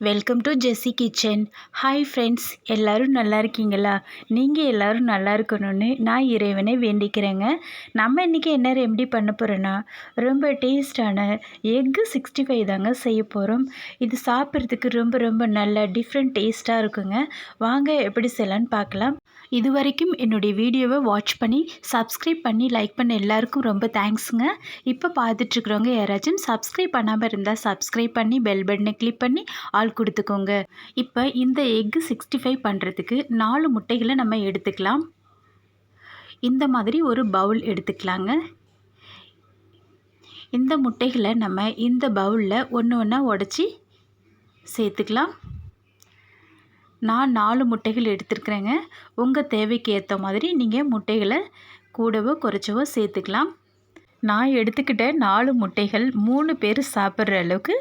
Welcome to Jessie kitchen hi friends எல்லோரும் நல்லா இருக்கீங்களா? நீங்கள் எல்லோரும் நல்லா இருக்கணும்னு நான் இறைவனை வேண்டிக்கிறேங்க. நம்ம இன்றைக்கி என்ன ரெமெடி பண்ண போகிறோன்னா ரொம்ப டேஸ்டான எக்கு சிக்ஸ்டி ஃபைவ் தாங்க செய்ய போகிறோம் இது சாப்பிட்றதுக்கு ரொம்ப ரொம்ப நல்ல டிஃப்ரெண்ட் டேஸ்ட்டாக இருக்குங்க. வாங்க எப்படி செய்யலான்னு பார்க்கலாம். இது வரைக்கும் என்னுடைய வீடியோவை வாட்ச் பண்ணி சப்ஸ்கிரைப் பண்ணி லைக் பண்ண எல்லாருக்கும் ரொம்ப தேங்க்ஸுங்க இப்போ பார்த்துட்ருக்குறவங்க யாராச்சும் சப்ஸ்கிரைப் பண்ணாமல் இருந்தால் சப்ஸ்கிரைப் பண்ணி பெல் பட்டனை கிளிக் பண்ணி ஆல் பால் கொடுத்துக்கோங்க. இப்போ இந்த எக்கு சிக்ஸ்டி ஃபைவ் பண்ணுறதுக்கு நாலு முட்டைகளை நம்ம எடுத்துக்கலாம். இந்த மாதிரி ஒரு பவுல் எடுத்துக்கலாங்க. இந்த முட்டைகளை நம்ம இந்த பவுலில் ஒன்று ஒன்றா உடச்சி சேர்த்துக்கலாம். நான் நாலு முட்டைகள் எடுத்துருக்குறேங்க. உங்கள் தேவைக்கு ஏற்ற மாதிரி நீங்கள் முட்டைகளை கூடவோ குறைச்சவோ சேர்த்துக்கலாம். நான் எடுத்துக்கிட்ட நாலு முட்டைகள் மூணு பேர் சாப்பிட்ற அளவுக்கு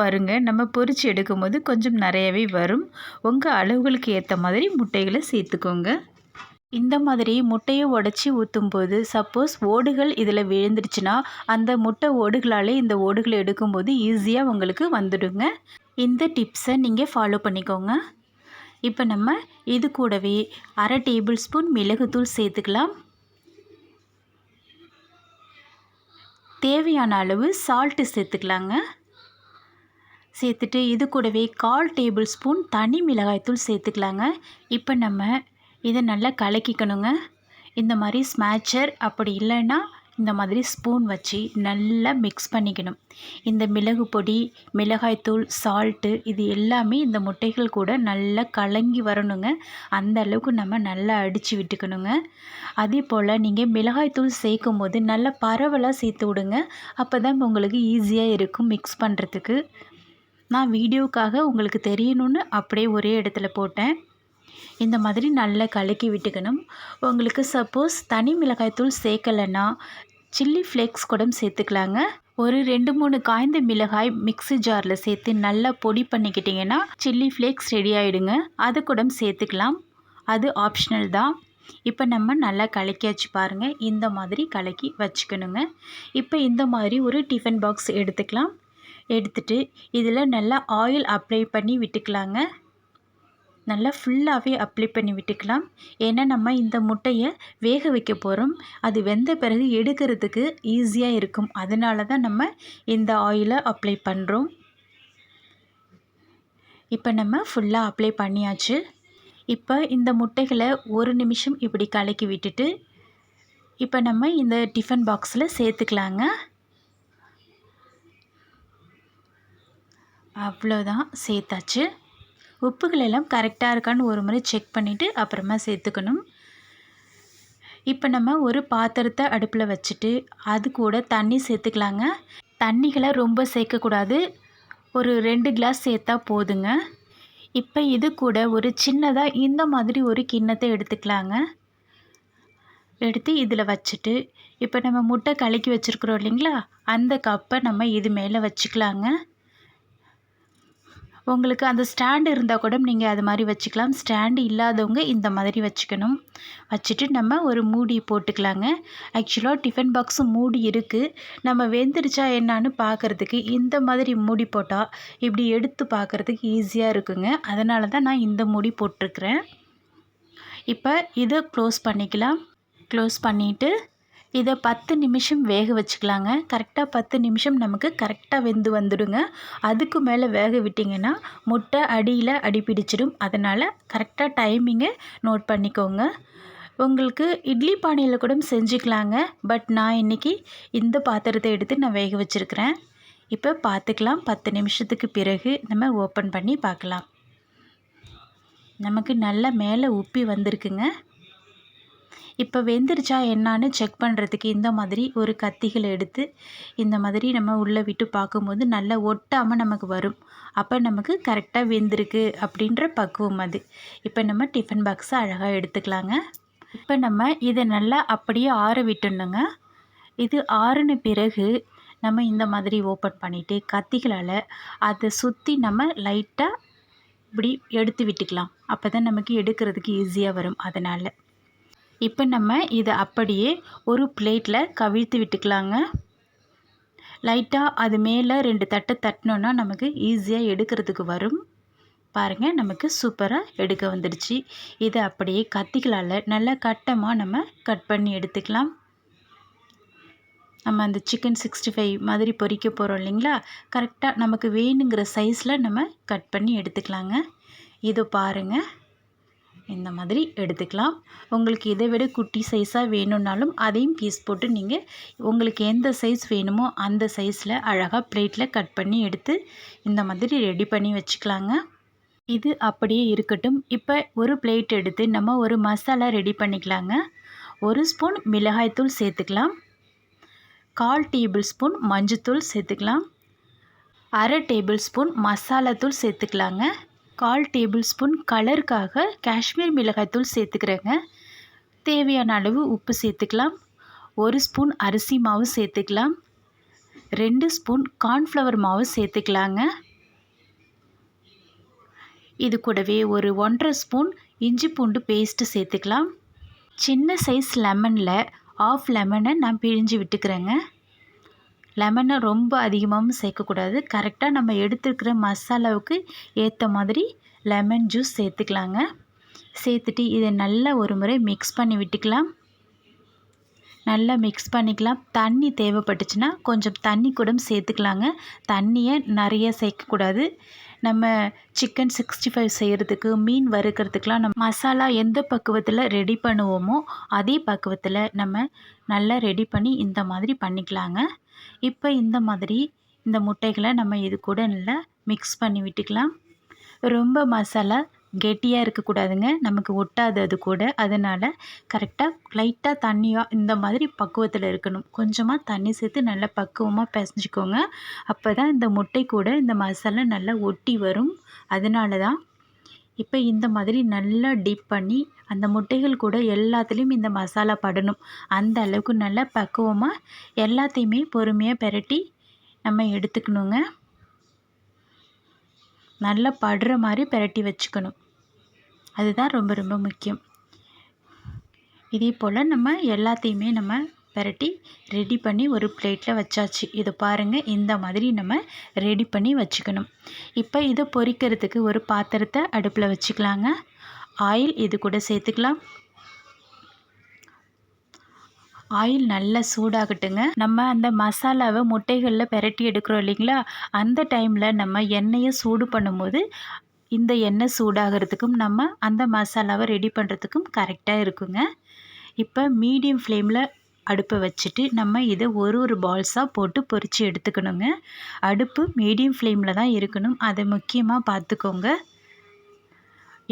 வருங்க. நம்ம பொரித்து எடுக்கும்போது கொஞ்சம் நிறையவே வரும். உங்கள் அளவுகளுக்கு ஏற்ற மாதிரி முட்டைகளை சேர்த்துக்கோங்க. இந்த மாதிரி முட்டையை உடச்சி ஊற்றும்போது சப்போஸ் ஓடுகள் இதில் விழுந்துருச்சுன்னா அந்த முட்டை ஓடுகளாலே இந்த ஓடுகளை எடுக்கும்போது ஈஸியாக உங்களுக்கு வந்துடுங்க. இந்த டிப்ஸை நீங்கள் ஃபாலோ பண்ணிக்கோங்க. இப்போ நம்ம இது கூடவே அரை டேபிள் ஸ்பூன் மிளகுத்தூள் சேர்த்துக்கலாம். தேவையான அளவு சால்ட்டு சேர்த்துக்கலாங்க. சேர்த்துட்டு இது கூடவே கால் டேபிள் ஸ்பூன் தனி மிளகாய்த்தூள் சேர்த்துக்கலாங்க. இப்போ நம்ம இதை நல்லா கலக்கிக்கணுங்க. இந்த மாதிரி ஸ்மேச்சர் அப்படி இல்லைன்னா இந்த மாதிரி ஸ்பூன் வச்சு நல்லா மிக்ஸ் பண்ணிக்கணும். இந்த மிளகு பொடி மிளகாய்த்தூள் சால்ட்டு இது எல்லாமே இந்த முட்டைகள் கூட நல்லா கலங்கி வரணுங்க. அந்த அளவுக்கு நம்ம நல்லா அடித்து விட்டுக்கணுங்க. அதே போல் நீங்கள் மிளகாய்த்தூள் சேர்க்கும் போது நல்லா பரவலாக சேர்த்து விடுங்க. அப்போ தான் உங்களுக்கு ஈஸியாக இருக்கும் மிக்ஸ் பண்ணுறதுக்கு நான் வீடியோக்காக உங்களுக்கு தெரியணும்னு அப்படியே ஒரே இடத்துல போட்டேன். இந்த மாதிரி நல்லா கலக்கி விட்டுக்கணும். உங்களுக்கு சப்போஸ் தனி மிளகாய்த்தூள் சேர்க்கலைன்னா சில்லி ஃப்ளேக்ஸ் கூட சேர்த்துக்கலாங்க. ஒரு ரெண்டு மூணு காய்ந்த மிளகாய் மிக்ஸி ஜாரில் சேர்த்து நல்லா பொடி பண்ணிக்கிட்டிங்கன்னா சில்லி ஃப்ளேக்ஸ் ரெடி ஆகிடுங்க அது கூட சேர்த்துக்கலாம். அது ஆப்ஷனல் தான். இப்போ நம்ம நல்லா கலக்கி வச்சு பாருங்கள் இந்த மாதிரி கலக்கி வச்சுக்கணுங்க. இப்போ இந்த மாதிரி ஒரு டிஃபன் பாக்ஸ் எடுத்துக்கலாம். எடுத்துட்டு இதில் நல்லா ஆயில் அப்ளை பண்ணி விட்டுக்கலாங்க. நல்லா ஃபுல்லாகவே அப்ளை பண்ணி விட்டுக்கலாம். ஏன்னா நம்ம இந்த முட்டையை வேக வைக்க போகிறோம் அது வெந்த பிறகு எடுக்கிறதுக்கு ஈஸியாக இருக்கும். அதனால தான் நம்ம இந்த ஆயிலை அப்ளை பண்ணுறோம் இப்போ நம்ம ஃபுல்லாக அப்ளை பண்ணியாச்சு. இப்போ இந்த முட்டைகளை ஒரு நிமிஷம் இப்படி கலக்கி விட்டுட்டு இப்போ நம்ம இந்த டிஃபன் பாக்ஸில் சேர்த்துக்கலாங்க. அவ்வளோதான் சேர்த்தாச்சு. உப்புகள் எல்லாம் கரெக்டாக இருக்கான்னு ஒரு முறை செக் பண்ணிவிட்டு அப்புறமா சேர்த்துக்கணும். இப்போ நம்ம ஒரு பாத்திரத்தை அடுப்பில் வச்சுட்டு அது கூட தண்ணி சேர்த்துக்கலாங்க. தண்ணிகளை ரொம்ப சேர்க்கக்கூடாது. ஒரு ரெண்டு கிளாஸ் சேர்த்தா போதுங்க. இப்போ இது கூட ஒரு சின்னதாக இந்த மாதிரி ஒரு கிண்ணத்தை எடுத்துக்கலாங்க. எடுத்து இதில் வச்சுட்டு இப்போ நம்ம முட்டை கலக்கி வச்சுருக்குறோம் இல்லைங்களா? அந்த கப்பை நம்ம இது மேலே வச்சுக்கலாங்க. உங்களுக்கு அந்த ஸ்டாண்டு இருந்தால் கூட நீங்கள் அது மாதிரி வச்சுக்கலாம். ஸ்டாண்டு இல்லாதவங்க இந்த மாதிரி வச்சுக்கணும். வச்சுட்டு நம்ம ஒரு மூடி போட்டுக்கலாங்க. ஆக்சுவலாக டிஃபன் பாக்ஸும் மூடி இருக்குது நம்ம வெந்துருச்சா என்னான்னு பார்க்குறதுக்கு இந்த மாதிரி மூடி போட்டால் இப்படி எடுத்து பார்க்குறதுக்கு ஈஸியாக இருக்குங்க. அதனால தான் நான் இந்த மூடி போட்டிருக்கிறேன். இப்போ இதை க்ளோஸ் பண்ணிக்கலாம். க்ளோஸ் பண்ணிவிட்டு இதை பத்து நிமிஷம் வேக வச்சுக்கலாங்க. கரெக்டாக பத்து நிமிஷம் நமக்கு கரெக்டாக வெந்து வந்துடுங்க. அதுக்கு மேலே வேக விட்டிங்கன்னா முட்டை அடியில் அடி பிடிச்சிடும். அதனால் கரெக்டாக டைமிங்கை நோட் பண்ணிக்கோங்க. உங்களுக்கு இட்லி பானையில் கூட செஞ்சுக்கலாங்க. பட் நான் இன்றைக்கி இந்த பாத்திரத்தை எடுத்து நான் வேக வச்சுருக்கிறேன். இப்போ பார்த்துக்கலாம். பத்து நிமிஷத்துக்கு பிறகு நம்ம ஓப்பன் பண்ணி பார்க்கலாம். நமக்கு நல்லா மேலே உப்பி வந்திருக்குங்க. இப்போ வெந்துருச்சா என்னான்னு செக் பண்ணுறதுக்கு இந்த மாதிரி ஒரு கத்திகளை எடுத்து இந்த மாதிரி நம்ம உள்ளே விட்டு பார்க்கும்போது நல்லா ஒட்டாமல் நமக்கு வரும். அப்போ நமக்கு கரெக்டாக வெந்திருக்கு அப்படின்ற பக்குவம் அது. இப்போ நம்ம டிஃபன் பாக்ஸை அழகாக எடுத்துக்கலாங்க. இப்போ நம்ம இதை நல்லா அப்படியே ஆற விட்டுணுங்க இது ஆறின பிறகு நம்ம இந்த மாதிரி ஓப்பன் பண்ணிவிட்டு கத்திகளால் அதை சுற்றி நம்ம லைட்டாக இப்படி எடுத்து விட்டுக்கலாம். அப்போ தான் நமக்கு எடுக்கிறதுக்கு ஈஸியாக வரும் அதனால். இப்போ நம்ம இதை அப்படியே ஒரு பிளேட்டில் கவிழ்த்து விட்டுக்கலாங்க. லைட்டாக அது மேலே ரெண்டு தட்டை தட்டினோன்னா நமக்கு ஈஸியாக எடுக்கிறதுக்கு வரும். பாருங்கள் நமக்கு சூப்பராக எடுக்க வந்துடுச்சு. இதை அப்படியே கத்திகளால் நல்லா கட்டமாக நம்ம கட் பண்ணி எடுத்துக்கலாம். நம்ம அந்த சிக்கன் சிக்ஸ்டி ஃபைவ் மாதிரி பொரிக்க போகிறோம் இல்லைங்களா? கரெக்டாக நமக்கு வேணுங்கிற சைஸில் நம்ம கட் பண்ணி எடுத்துக்கலாங்க. இதை பாருங்கள் இந்த மாதிரி எடுத்துக்கலாம். உங்களுக்கு இதை விட குட்டி சைஸாக வேணும்னாலும் அதையும் பீஸ் போட்டு நீங்கள் உங்களுக்கு எந்த சைஸ் வேணுமோ அந்த சைஸில் அழகாக பிளேட்டில் கட் பண்ணி எடுத்து இந்த மாதிரி ரெடி பண்ணி வச்சுக்கலாங்க. இது அப்படியே இருக்கட்டும். இப்போ ஒரு பிளேட் எடுத்து நம்ம ஒரு மசாலா ரெடி பண்ணிக்கலாங்க. ஒரு ஸ்பூன் மிளகாய்த்தூள் சேர்த்துக்கலாம். கால் டேபிள் ஸ்பூன் மஞ்சத்தூள் சேர்த்துக்கலாம். அரை டேபிள் ஸ்பூன் மசாலாத்தூள் சேர்த்துக்கலாங்க. கால் டேபிள் ஸ்பூன் கலருக்காக காஷ்மீர் மிளகாய்த்தூள் சேர்த்துக்கிறேங்க. தேவையான அளவு உப்பு சேர்த்துக்கலாம். ஒரு ஸ்பூன் அரிசி மாவு சேர்த்துக்கலாம். ரெண்டு ஸ்பூன் கார்ன்ஃப்ளவர் மாவு சேர்த்துக்கலாங்க. இது கூடவே ஒரு ஒன்றரை ஸ்பூன் இஞ்சி பூண்டு பேஸ்ட்டு சேர்த்துக்கலாம். சின்ன சைஸ் லெமனில் ஆஃப் லெமனை நான் பிழிஞ்சு விட்டுக்கிறேங்க. லெமனை ரொம்ப அதிகமாகவும் சேர்க்கக்கூடாது. கரெக்டாக நம்ம எடுத்துருக்கிற மசாலாவுக்கு ஏற்ற மாதிரி லெமன் ஜூஸ் சேர்த்துக்கலாங்க. சேர்த்துட்டு இதை நல்லா ஒரு முறை மிக்ஸ் பண்ணி விட்டுக்கலாம். நல்லா மிக்ஸ் பண்ணிக்கலாம். தண்ணி தேவைப்பட்டுச்சுன்னா கொஞ்சம் தண்ணி கூட சேர்த்துக்கலாங்க. தண்ணியை நிறைய சேர்க்கக்கூடாது. நம்ம சிக்கன் சிக்ஸ்டி ஃபைவ் செய்கிறதுக்கு மீன் வறுக்கிறதுக்கெலாம் நம்ம மசாலா எந்த பக்குவத்தில் ரெடி பண்ணுவோமோ அதே பக்குவத்தில் நம்ம நல்லா ரெடி பண்ணி இந்த மாதிரி பண்ணிக்கலாங்க. இப்போ இந்த மாதிரி இந்த முட்டைகளை நம்ம இது கூட நல்லா மிக்ஸ் பண்ணி விட்டுக்கலாம். ரொம்ப மசாலா கெட்டியாக இருக்கக்கூடாதுங்க. நமக்கு ஒட்டாது அது கூட. அதனால் கரெக்டாக லைட்டாக தண்ணியாக இந்த மாதிரி பக்குவத்தில் இருக்கணும். கொஞ்சமாக தண்ணி சேர்த்து நல்லா பக்குவமாக பிசைஞ்சிக்கோங்க. அப்போ தான் இந்த முட்டை கூட இந்த மசாலா நல்லா ஒட்டி வரும். அதனால தான் இப்போ இந்த மாதிரி நல்லா டிப் பண்ணி அந்த முட்டைகள் கூட எல்லாத்துலேயும் இந்த மசாலா படணும். அந்த அளவுக்கு நல்லா பக்குவமாக எல்லாத்தையுமே பொறுமையாக பெரட்டி நம்ம எடுத்துக்கணுங்க. நல்லா படுற மாதிரி பெரட்டி வச்சுக்கணும். அதுதான் ரொம்ப ரொம்ப முக்கியம். இதே போல் நம்ம எல்லாத்தையுமே நம்ம பெரட்டி ரெடி பண்ணி ஒரு பிளேட்டில் வச்சாச்சு. இதை பாருங்கள் இந்த மாதிரி நம்ம ரெடி பண்ணி வச்சுக்கணும். இப்போ இதை பொரிக்கிறதுக்கு ஒரு பாத்திரத்தை அடுப்பில் வச்சுக்கலாங்க. ஆயில் இது கூட சேர்த்துக்கலாம். ஆயில் நல்லா சூடாகட்டுங்க. நம்ம அந்த மசாலாவை முட்டைகளில் பெரட்டி எடுக்கிறோம் இல்லைங்களா? அந்த டைமில் நம்ம எண்ணெயை சூடு பண்ணும்போது இந்த எண்ணெய் சூடாகிறதுக்கும் நம்ம அந்த மசாலாவை ரெடி பண்ணுறதுக்கும் கரெக்டாக இருக்குங்க. இப்போ மீடியம் ஃப்ளேமில் அடுப்பை வச்சுட்டு நம்ம இதை ஒரு ஒரு பால்ஸாக போட்டு பொரித்து எடுத்துக்கணுங்க. அடுப்பு மீடியம் ஃப்ளேமில் தான் இருக்கணும். அதை முக்கியமாக பார்த்துக்கோங்க.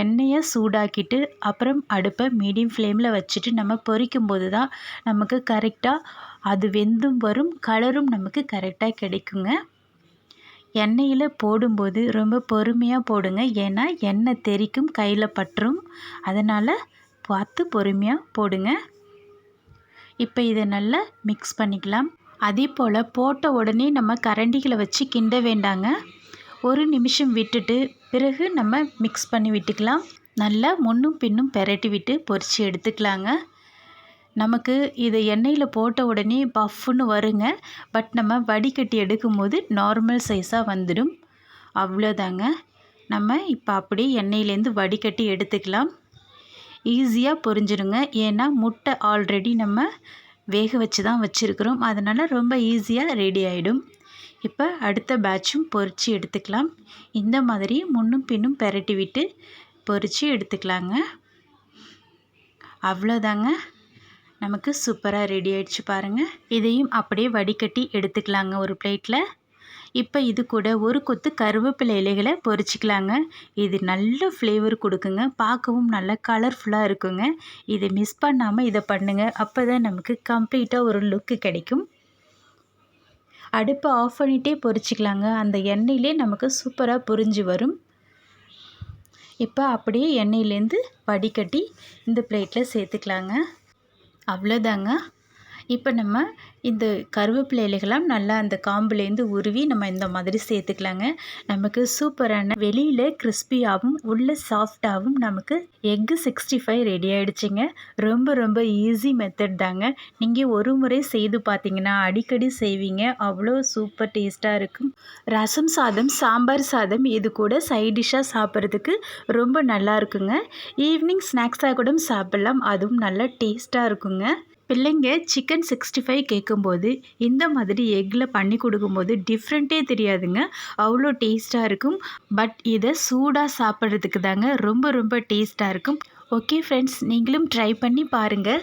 எண்ணெயை சூடாக்கிட்டு அப்புறம் அடுப்பை மீடியம் ஃப்ளேமில் வச்சுட்டு நம்ம பொரிக்கும் போது தான் நமக்கு கரெக்டாக அது வெந்தும் வரும் கலரும் நமக்கு கரெக்டாக கிடைக்குங்க. எண்ணெயில் போடும்போது ரொம்ப பொறுமையாக போடுங்க. ஏன்னா எண்ணெய் தெறிக்கும் கையில் பற்றும். அதனால் பார்த்து பொறுமையாக போடுங்க. இப்போ இதை நல்லா மிக்ஸ் பண்ணிக்கலாம். அதே போல் போட்ட உடனே நம்ம கரண்டிகளை வச்சு கிண்ட வேண்டாங்க. ஒரு நிமிஷம் விட்டுட்டு பிறகு நம்ம மிக்ஸ் பண்ணி விட்டுக்கலாம். நல்லா முன்னும் பின்னும் பெரட்டி விட்டு பொரித்து எடுத்துக்கலாங்க. நமக்கு இது எண்ணெயில் போட்ட உடனே பஃப்னு வருங்க. பட் நம்ம வடிகட்டி எடுக்கும்போது நார்மல் சைஸாக வந்துடும். அவ்வளோதாங்க. நம்ம இப்போ அப்படியே எண்ணெயிலேருந்து வடிகட்டி எடுத்துக்கலாம். ஈஸியாக பொரிஞ்சிடுங்க ஏன்னா முட்டை ஆல்ரெடி நம்ம வேக வச்சு தான் வச்சுருக்குறோம். அதனால் ரொம்ப ஈஸியாக ரெடி ஆகிடும் இப்போ அடுத்த பேட்சும் பொரித்து எடுத்துக்கலாம். இந்த மாதிரி முன்னும் பின்னும் பெரட்டி விட்டு பொரித்து எடுத்துக்கலாங்க. அவ்வளோதாங்க. நமக்கு சூப்பராக ரெடி ஆயிடுச்சு பாருங்கள் இதையும் அப்படியே வடிகட்டி எடுத்துக்கலாங்க ஒரு பிளேட்டில் இப்போ இது கூட ஒரு கொத்து கருவேப்பிலை இலைகளை பொரிச்சிக்கலாங்க. இது நல்ல ஃப்ளேவர் கொடுக்குங்க. பார்க்கவும் நல்ல கலர்ஃபுல்லாக இருக்குங்க. இதை மிஸ் பண்ணாமல் இதை பண்ணுங்கள் அப்போ தான் நமக்கு கம்ப்ளீட்டாக ஒரு லுக்கு கிடைக்கும். அடுப்பை ஆஃப் பண்ணிகிட்டே பொரிச்சிக்கலாங்க. அந்த எண்ணெயிலே நமக்கு சூப்பராக பொரிஞ்சு வரும். இப்போ அப்படியே எண்ணெயிலேருந்து வடிகட்டி இந்த பிளேட்டில் சேர்த்துக்கலாங்க. அவ்வளோதாங்க. இப்போ நம்ம இந்த கருவேப்பிலை இலைகளாம் நல்லா அந்த காம்புலேருந்து உருவி நம்ம இந்த மாதிரி சேர்த்துக்கலாங்க. நமக்கு சூப்பரான வெளியில் கிறிஸ்பியாகவும் உள்ள சாஃப்டாகவும் நமக்கு எக்கு சிக்ஸ்டி ஃபைவ் ரெடி ஆகிடுச்சிங்க ரொம்ப ரொம்ப ஈஸி மெத்தட் தாங்க. நீங்கள் ஒரு முறை செய்து பார்த்தீங்கன்னா அடிக்கடி செய்வீங்க. அவ்வளோ சூப்பர் டேஸ்ட்டாக இருக்கும். ரசம் சாதம் சாம்பார் சாதம் இது கூட சைட் டிஷ்ஷாக சாப்பிட்றதுக்கு ரொம்ப நல்லா இருக்குங்க. ஈவினிங் ஸ்நாக்ஸாக கூட சாப்பிட்லாம். அதுவும் நல்லா டேஸ்ட்டாக இருக்குங்க. பிள்ளைங்க சிக்கன் சிக்ஸ்டி ஃபைவ் கேட்கும்போது இந்த மாதிரி எக்கில் பண்ணி கொடுக்கும்போது டிஃப்ரெண்ட்டே தெரியாதுங்க. அவ்வளோ டேஸ்ட்டாக இருக்கும். பட் இதை சூடாக சாப்பிட்றதுக்கு தாங்க ரொம்ப ரொம்ப டேஸ்ட்டாக இருக்கும். ஓகே ஃப்ரெண்ட்ஸ் நீங்களும் ட்ரை பண்ணி பாருங்கள்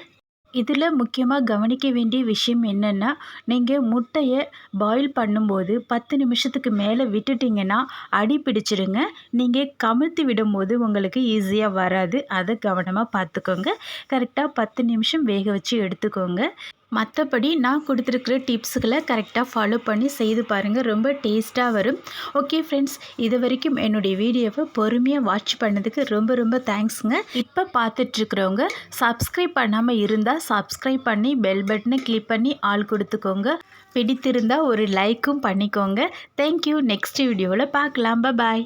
இதில் முக்கியமாக கவனிக்க வேண்டிய விஷயம் என்னென்னா நீங்கள் முட்டையை பாயில் பண்ணும்போது பத்து நிமிஷத்துக்கு மேலே விட்டுட்டிங்கன்னா அடி பிடிச்சிடுங்க. நீங்கள் கமுழ்த்தி விடும்போது உங்களுக்கு ஈஸியாக வராது. அதை கவனமாக பார்த்துக்கோங்க. கரெக்டாக பத்து நிமிஷம் வேக வச்சு எடுத்துக்கோங்க. மற்றபடி நான் கொடுத்துருக்குற டிப்ஸுகளை கரெக்டாக ஃபாலோ பண்ணி செய்து பாருங்கள் ரொம்ப டேஸ்ட்டாக வரும். ஓகே ஃப்ரெண்ட்ஸ் இது வரைக்கும் என்னுடைய வீடியோவை பொறுமையாக வாட்ச் பண்ணதுக்கு ரொம்ப ரொம்ப தேங்க்ஸுங்க இப்போ பார்த்துட்ருக்குறவங்க சப்ஸ்கிரைப் பண்ணாமல் இருந்தால் சப்ஸ்கிரைப் பண்ணி பெல் பட்டனை கிளிக் பண்ணி ஆள் கொடுத்துக்கோங்க. பிடித்திருந்தால் ஒரு லைக்கும் பண்ணிக்கோங்க. தேங்க்யூ நெக்ஸ்ட் வீடியோவில் பார்க்கலாம். பாய்